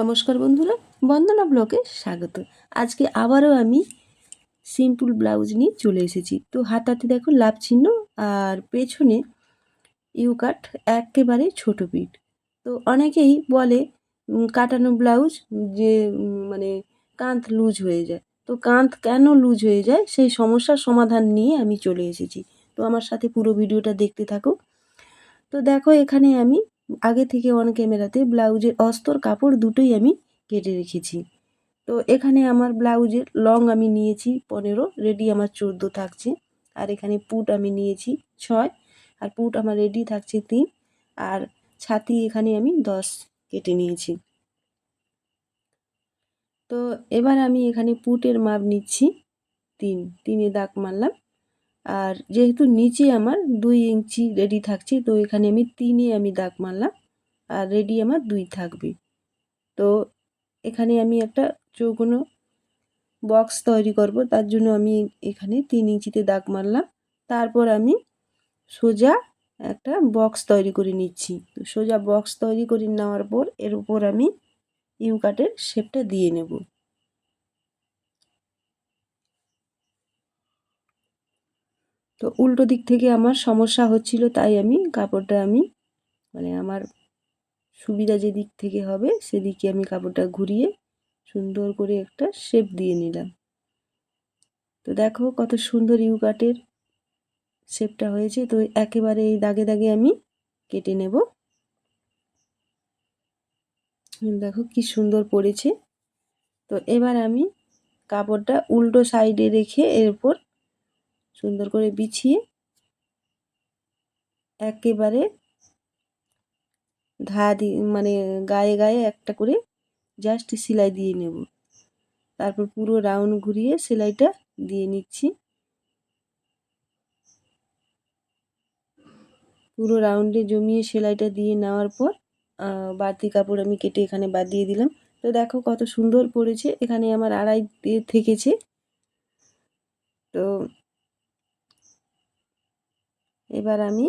নমস্কার বন্ধুরা, বন্দনা ব্লকে স্বাগত। আজকে আবারও আমি সিম্পল ব্লাউজ নিয়ে চলে এসেছি। তো হাতাতে দেখো লাভ চিহ্ন আর পেছনে ইউ কাট একেবারে ছোট পিঠ। তো অনেকেই বলে কাটানো ব্লাউজ যে মানে কাঁধ লুজ হয়ে যায়। তো কাঁধ কেন লুজ হয়ে যায়? সেই সমস্যার সমাধান নিয়ে আমি চলে এসেছি। তো আমার সাথে পুরো ভিডিওটা দেখতে থাকো। তো দেখো এখানে আমি আগে থেকে অন ক্যামেরাতে ব্লাউজের অস্তর কাপড় দুটোই আমি কেটে রেখেছি। তো এখানে আমার ব্লাউজের লং আমি নিয়েছি পনেরো রেডি আমার চোদ্দ থাকছে। আর এখানে পুট আমি নিয়েছি ছয়, আর পুট আমার রেডি থাকছে তিন, আর ছাতি এখানে আমি দশ কেটে নিয়েছি। তো এবার আমি এখানে পুটের মাপ নিচ্ছি তিন, তিনে দাগ মারলাম। আর যেহেতু নিচে আমার দুই ইঞ্চি রেডি থাকছে, তো এখানে আমি তিনে আমি দাগ মারলাম আর রেডি আমার দুই থাকবে। তো এখানে আমি একটা চৌকোনো বক্স তৈরি করব, তার জন্য আমি এখানে তিন ইঞ্চিতে দাগ মারলাম। তারপর আমি সোজা একটা বক্স তৈরি করে নিচ্ছি। তো সোজা বক্স তৈরি করে নেওয়ার পর এর উপর আমি ইউ কাটের শেপটা দিয়ে নেব। তো উল্টো দিক থেকে আমার সমস্যা হচ্ছিল, তাই আমি কাপড়টা আমি মানে আমার সুবিধা যে দিক থেকে হবে, সেদিকে আমি কাপড়টা ঘুরিয়ে সুন্দর করে একটা শেপ দিয়ে নিলাম। তো দেখো কত সুন্দর ইউ কাটের শেপটা হয়েছে, তো একেবারে এই দাগে দাগে আমি কেটে নেব। দেখো কি সুন্দর পড়েছে। তো এবার আমি কাপড়টা উল্টো সাইডে রেখে এর উপর সুন্দর করে বিছিয়ে একেবারে ধা দি মানে গায়ে গায়ে একটা করে জাস্ট সেলাই দিয়ে নেব। তারপর পুরো রাউন্ড ঘুরিয়ে সেলাইটা দিয়ে নিচ্ছি। পুরো রাউন্ডে জমিয়ে সেলাইটা দিয়ে নেওয়ার পর বাড়তি কাপড় আমি কেটে এখানে বাদ দিয়ে দিলাম। তো দেখো কত সুন্দর পড়েছে, এখানে আমার আড়াই থেকেছে। তো এবার আমি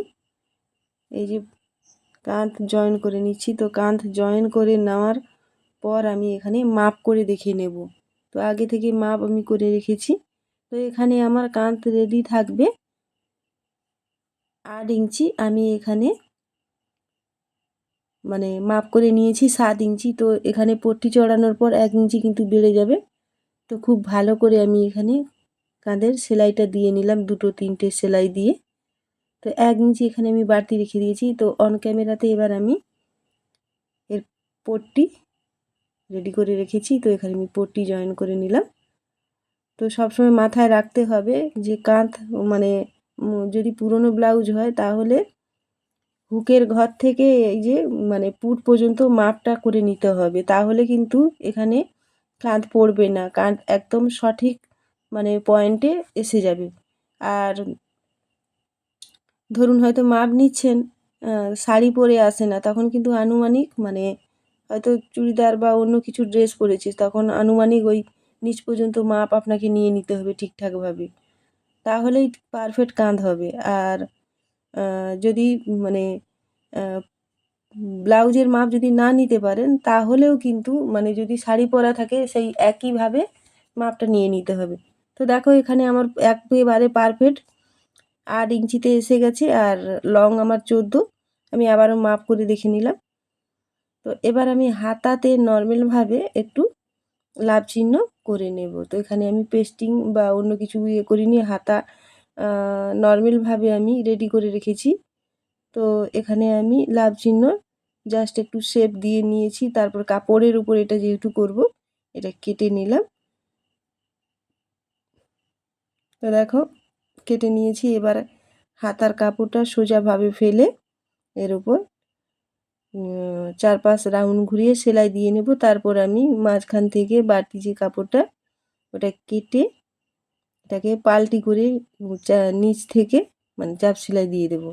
এই যে কাঁধ জয়েন করে নিচ্ছি। তো কাঁধ জয়েন করে নেওয়ার পর আমি এখানে মাপ করে দেখে নেব। তো আগে থেকে মাপ আমি করে রেখেছি। তো এখানে আমার কাঁধ রেডি থাকবে। আট ইঞ্চি আমি এখানে মানে মাপ করে নিয়েছি সাত ইঞ্চি। তো এখানে পট্টি চড়ানোর পর এক ইঞ্চি কিন্তু বেড়ে যাবে। তো খুব ভালো করে আমি এখানে কাঁধের সেলাইটা দিয়ে নিলাম দুটো তিনটে সেলাই দিয়ে। তো এক ইঞ্চি এখানে আমি বাড়তি রেখে দিয়েছি। তো অন ক্যামেরাতে এবার আমি এর পট্টি রেডি করে রেখেছি। তো এখানে আমি পট্টি জয়েন করে নিলাম। তো সবসময় মাথায় রাখতে হবে যে কাঁধ মানে যদি পুরনো ব্লাউজ হয় তাহলে হুকের ঘর থেকে এই যে মানে পুট পর্যন্ত মাপটা করে নিতে হবে। তাহলে কিন্তু এখানে কাঁধ পড়বে না। কাঁধ একদম সঠিক মানে পয়েন্টে এসে যাবে। আর ধরুন হয়তো মাপ নিচ্ছেন শাড়ি পরে আসে না, তখন কিন্তু আনুমানিক মানে হয়তো চুড়িদার বা অন্য কিছু ড্রেস পরেছিস তখন আনুমানিক ওই নিচ পর্যন্ত মাপ আপনাকে নিয়ে নিতে হবে ঠিকঠাকভাবে। তাহলেই পারফেক্ট কাঁধ হবে। আর যদি মানে ব্লাউজের মাপ যদি না নিতে পারেন, তাহলেও কিন্তু মানে যদি শাড়ি পরা থাকে, সেই একইভাবে মাপটা নিয়ে নিতে হবে। তো দেখো এখানে আমার একেবারে পারফেক্ট আট ইঞ্চিতে এসে গেছে আর লং আমার চোদ্দ। আমি আবারও মাপ করে দেখে নিলাম। তো এবার আমি হাতাতে নর্মালভাবে একটু লাভ চিহ্ন করে নেব। তো এখানে আমি পেস্টিং বা অন্য কিছু ইয়ে করিনি, হাতা নর্মালভাবে আমি রেডি করে রেখেছি। তো এখানে আমি লাভ চিহ্ন জাস্ট একটু শেপ দিয়ে নিয়েছি, তারপর কাপড়ের উপর এটা যেহেতু করব, এটা কেটে নিলাম। তো দেখো কেটে নিয়েছি। এবার হাতার কাপড়টা সোজাভাবে ফেলে এর উপর চারপাশ রাউন্ড ঘুরিয়ে সেলাই দিয়ে নেব। তারপর আমি মাঝখান থেকে বাড়তি যে কাপড়টা, ওটা কেটে এটাকে পাল্টি করে নিচ থেকে মানে চাপ সেলাই দিয়ে দেব।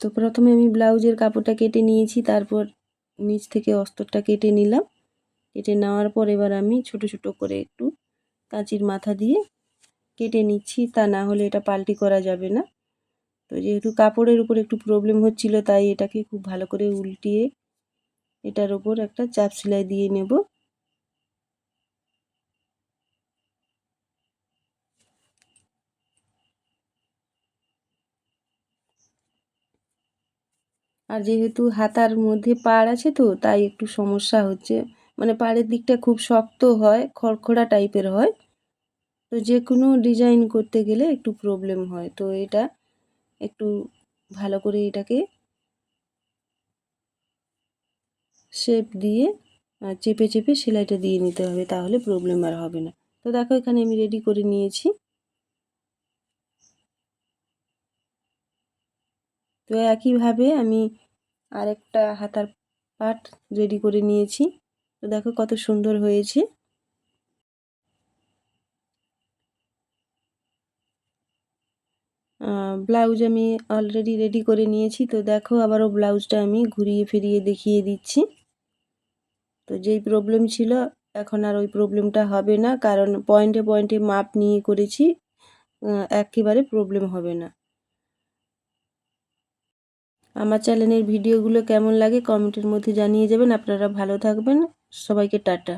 তো প্রথমে আমি ব্লাউজের কাপড়টা কেটে নিয়েছি, তারপর নিচ থেকে অস্তরটা কেটে নিলাম। কেটে নেওয়ার পর এবার আমি ছোট ছোট করে একটু কাঁচির মাথা দিয়ে কেটে নিচ্ছি, তা না হলে এটা পাল্টি করা যাবে না। তো যেহেতু কাপড়ের উপর একটু প্রবলেম হচ্ছিল, তাই এটাকে খুব ভালো করে উল্টিয়ে এটার ওপর একটা চাপ সেলাই দিয়ে নেব। আর যেহেতু হাতার মধ্যে পাড় আছে তো, তাই একটু সমস্যা হচ্ছে। মানে পাড়ের দিকটা খুব শক্ত হয়, খড়খড়া টাইপের হয়। তো যে কোনো ডিজাইন করতে গেলে একটু প্রবলেম হয়। তো এটা একটু ভালো করে এটাকে শেপ দিয়ে চেপে চেপে সেলাইটা দিয়ে নিতে হবে, তাহলে প্রবলেম আর হবে না। তো দেখো এখানে আমি রেডি করে নিয়েছি। তো একইভাবে আমি আরেকটা হাতার পাট রেডি করে নিয়েছি। তো দেখো কত সুন্দর হয়েছে। ব্লাউজ আমি অলরেডি রেডি করে নিয়েছি। তো দেখো আবারও ব্লাউজটা আমি ঘুরিয়ে ফিরিয়ে দেখিয়ে দিচ্ছি। তো যেই প্রবলেম ছিল, এখন আর ওই প্রবলেমটা হবে না। কারণ পয়েন্টে পয়েন্টে মাপ নিয়ে করেছি একেবারে প্রবলেম হবে না। আমার চ্যানেলের ভিডিওগুলো কেমন লাগে কমেন্টের মধ্যে জানিয়ে যাবেন। আপনারা ভালো থাকবেন। সবাইকে টাটা।